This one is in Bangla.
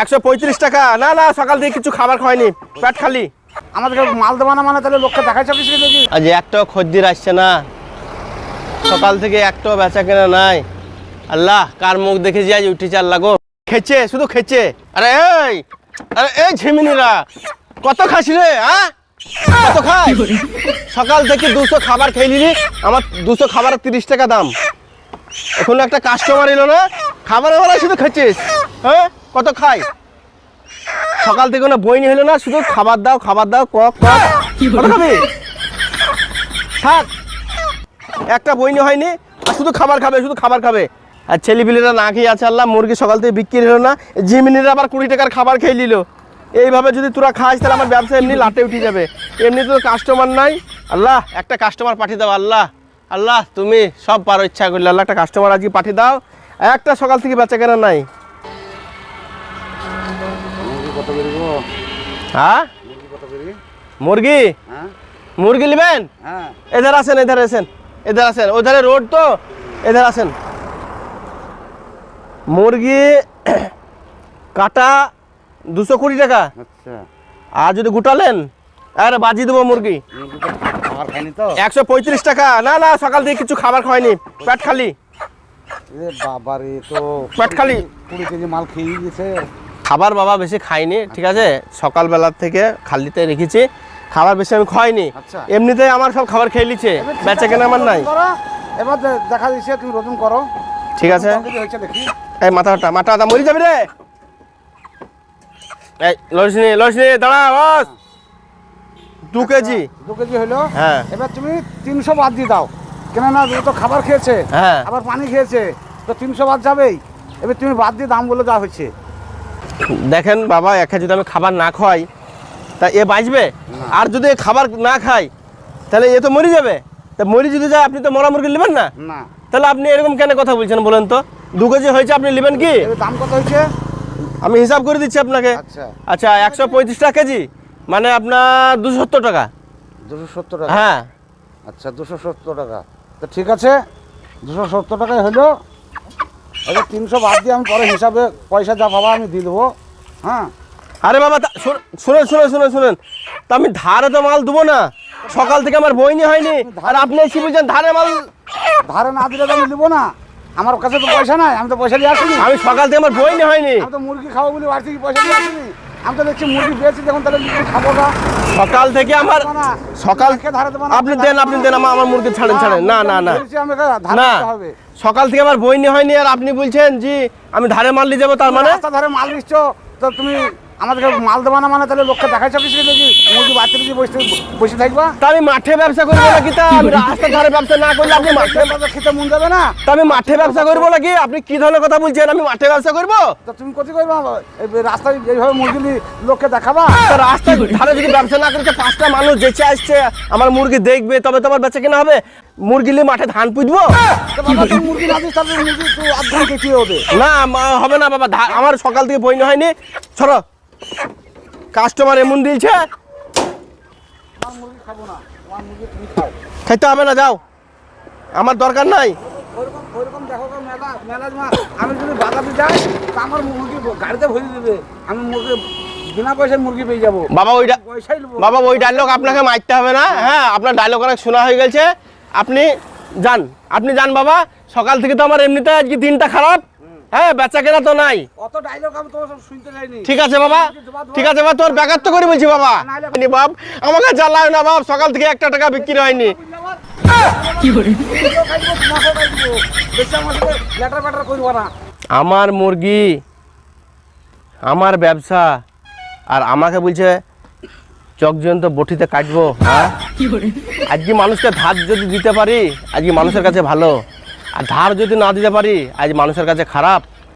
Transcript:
একশো পঁয়ত্রিশ টাকা। না না সকাল থেকে কিছু খাবার খাওয়াইনি। পেট খালি। আমাদেরকে মাল দেওয়া না মানে তাহলে লোককে দেখাইছে কিছু দেখি? আজ একটাও খদ্দির আসছে না। সকাল থেকে একটাও বেচা কেনা নাই। আল্লাহ কার মুখ দেখে যে আজ উঠে চাল লাগো খেছে শুধু খেছে আরে এই আরে এই ঝিমিনিরা কত খাসি রে হ্যাঁ কত খাই সকাল থেকে দুশো খাবার খেয়ে নিলি আমার দুশো খাবারের তিরিশ টাকা দাম। এখন একটা কাস্টমার এলো না খাবারের বেলায় শুধু খেছিস হ্যাঁ? কত খাই? সকাল থেকে কোনো বই নিয়ে হলো না, শুধু খাবার দাও খাবার দাও, কক কক। কত খাবি? থাক। একটা বইনি হয়নি, আর শুধু খাবার খাবে, শুধু খাবার খাবে। আর ছেলেপিলেরা না খেয়ে আছে আল্লাহ, মুরগি সকাল থেকে বিক্রি হলো না, জিমিনিরা আবার কুড়ি টাকার খাবার খেয়ে নিল। এইভাবে যদি তোরা খাস, তাহলে আমার ব্যবসা এমনি লাটে উঠে যাবে। এমনি তো কাস্টমার নাই। আল্লাহ, একটা কাস্টমার পাঠিয়ে দাও, আল্লাহ। আল্লাহ, তুমি সব পারো, ইচ্ছা করলে। আল্লাহ, একটা কাস্টমার আজকে পাঠিয়ে দাও। একটা সকাল থেকে বেচা কেনা নাই। হ্যাঁ? মুরগি কত বেরি মুরগি? হ্যাঁ। মুরগি নেবেন? হ্যাঁ। এধার আসেন এধার আসেন এধার আসেন। ওধারে রোড তো এধার আসেন। মুরগি কাটা দুশো কুড়ি টাকা। আচ্ছা। আর যদি গুটালেন আরে বাজি দেবো মুরগি। একশো পঁয়ত্রিশ টাকা। না না সকাল থেকে কিছু খাবার খাওয়াইনি পেট খালি। বাবারে তো পেট খালি। কুড়ি কেজি মাল খেয়ে গেছে। খাবার বাবা বেশি খাইনি ঠিক আছে? সকালবেলার থেকে খালিতে রেখেছি খাবার বেশি আমি খাইনি আচ্ছা। এমনিতে আমার সব খাবার খেয়ে নিচ্ছে বেচা কেনা আমার নাই। এবার দেখা দিচ্ছে তুমি রোদন করো। ঠিক আছে? এই মাথাটা মাথাটা মরে যাবি রে। এই লসনি লসনি দাঁড়া বস। দু কেজি। দু কেজি হলো হ্যাঁ। এবার তুমি তিনশো বাদ দিয়ে দাও। কেননা তো খাবার খেয়েছে হ্যাঁ। আবার পানি খেয়েছে তো তিনশো বাদ যাবেই। এবার তুমি বাদ দিয়ে দাম বলে দেওয়া হচ্ছে দেখেন বাবা একা যদি আমি খাবার না খাই তা এ বাঁচবে? আর যদি এ খাবার না খাই তাহলে এ তো মরে যাবে। তা মরি যদি যায় আপনি তো মরা মুরগি নেবেন না? তাহলে আপনি এরকম কেন কথা বলছেন বলেন তো? দু কেজি হয়েছে আপনি নেবেন কি? দাম কত হয়েছে? আমি হিসাব করে দিচ্ছি আপনাকে। আচ্ছা। আচ্ছা একশো পঁয়ত্রিশ টাকা কেজি মানে আপনার দুশো সত্তর টাকা। দুশো সত্তর টাকা? হ্যাঁ। আচ্ছা দুশো সত্তর টাকা। তো ঠিক আছে দুশো সত্তর টাকায় হলো এবার তিনশো বাদ দিয়ে আমি পরে হিসাবে পয়সা যা পাবা আমি দিয়ে দেবো। হ্যাঁ? আরে বাবা শুনেন শুনেন শুনেন শুনেন। তা আমি ধারে তো মাল দেবো না। সকাল থেকে আমার বইনি হয়নি। আর আপনি কি বলছেন ধারে মাল ধারে না দিলে তো আমি দেবো না। আমার কাছে তো পয়সা নাই আমি তো পয়সা নিয়ে আসিনি। আমি সকাল থেকে আমার বইনি হয়নি। আমি তো মুরগি খাব বলে বাড়ি থেকে পয়সা নিয়ে আসিনি। আমি তো দেখছি মুরগি পেয়েছি দেখুন তাহলে মুরগি খাব না। সকাল থেকে আমার। সকাল আপনি দেন আপনি দেন আমার আমার মুরগি ছাড়েন ছাড়েন। না না না। না। হবে। সকাল থেকে আমার বই নিয়ে হয়নি আর আপনি বলছেন যে আমি ধারে মাল নিয়ে যাব তার মানে? ধারে মাল নিচ্ছ তো তুমি আমাদেরকে মাল দেবা না মানে তাহলে লোককে দেখাইছো কিছু দেখি? মুরগি বাচ্চা দিয়ে বসে বসে থাকবা? তা আমি মাঠে ব্যবসা করব নাকি? তা আমি রাস্তার ধারে ব্যবসা না করলে আপনি মাঠে মাঠে খেতে মন যাবে না? তা আমি মাঠে ব্যবসা করব নাকি? আপনি কি ধরনের কথা বলছেন? আমি মাঠে ব্যবসা করব? তো তুমি কোথায় করবা এই রাস্তায় এইভাবে মুরগি লোককে দেখাবা? তা রাস্তার ধারে যদি ব্যবসা না করতে পাঁচটা মানুষ যেচে আসছে আমার মুরগি দেখবে তবে তোমার বেচা কেনা হবে? মুরগি নিয়ে মাঠে ধান পুঁতবো? মুরগি না দিস তাহলে মুরগি তো আধঘন কেটে ওদের না হবে না বাবা আমার সকাল থেকে বইনি হয়নি। সরো কাস্টমার এমন দিলছে? খাও। খাইতে হবে না যাও। আমার দরকার নাই। আমি যদি যাই আমার মুরগি গাড়িতে ভরে দেবে। আমি মুরগি বিনা পয়সায় মুরগি পেয়ে যাব। বাবা নেব বাবা ওই ডায়লগ আপনাকে মারতে হবে না হ্যাঁ? আপনার ডায়লগ অনেক শোনা হয়ে গেছে। আপনি যান। আপনি যান বাবা। সকাল থেকে তো আমার এমনিতে আজকে দিনটা খারাপ। হ্যাঁ বেচা কেনা তো নাই। অত ডায়লগ আমি তোমার সব শুনতে চাইনি ঠিক আছে বাবা ঠিক আছে বাবা তোর বেকার তো করে বলছি বাবা। বাপ আমাকে জ্বালায় না বাপ সকাল থেকে একটা টাকা বিক্রি হয়নি। আমার মুরগি আমার ব্যবসা আর আমাকে বলছে চকজয়ন্ত বটিতে কাটবো হ্যাঁ? আজকে মানুষকে ধার যদি দিতে পারি আজকে মানুষের কাছে ভালো। আর ধার যদি না দিতে পারি আজ মানুষের কাছে খারাপ